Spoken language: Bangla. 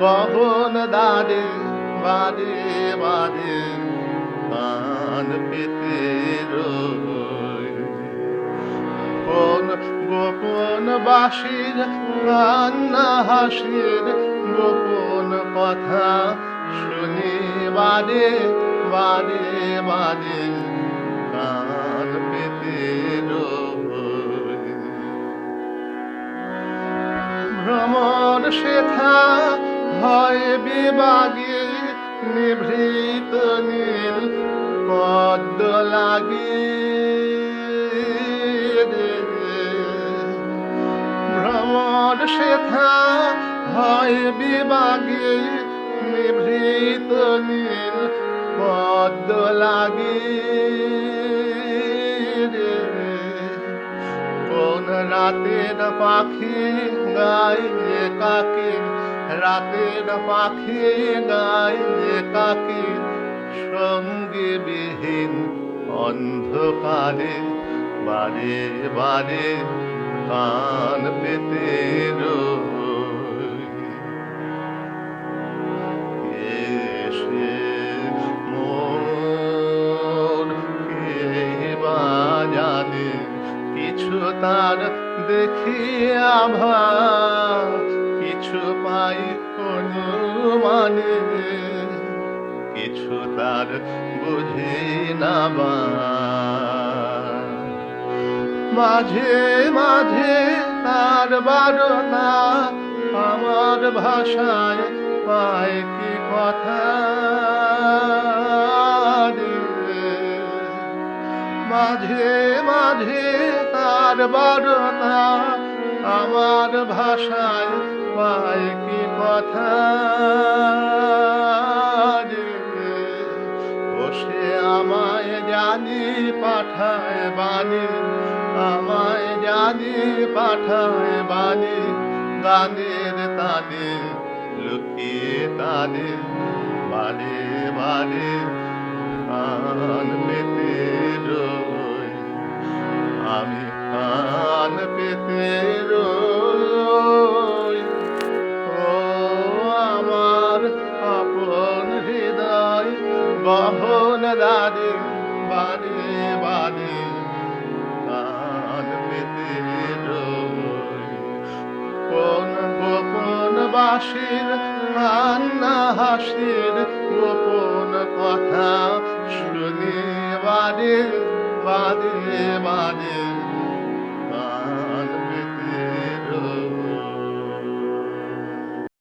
বারে বারে বারে কান পেতে কোন গোপন বাসির কান্না হাসির গোপন কথা শুনি বারে বারে বারে কান পেতে ভ্রমণ শেখা হয় বিবাগে নিভৃত নীল পদ্ম লাগে ভ্রমণ শেখা হয় বিবাগে নিভৃত নীল পদ্ম লাগে কোন রাতের পাখি গায়ে কাকে রাতের পাখি গায়ে কাকে সঙ্গে বিহীন অন্ধকারে বারে বারে কান পেতে কিছু তার দেখি আভা কিছু পাই মানে। কিছু তার বুঝি না মাঝে মাঝে তার বারণা আমার ভাষায় পায় কি কথা মাঝে মাঝে তার বারণা আমার ভাষায় পায় কি কথা রে। ও সে আমায় জানি পাঠায় বাণী, আমায় জানি পাঠায় বাণী, গানের তানে লুকিয়ে তানে বারে বারে কান পেতে রই বহন দারে বারে বারে কান পেতে কোন গোপন বাসির কান্না হাসির গোপন কথা শুনে বারে বারে বারে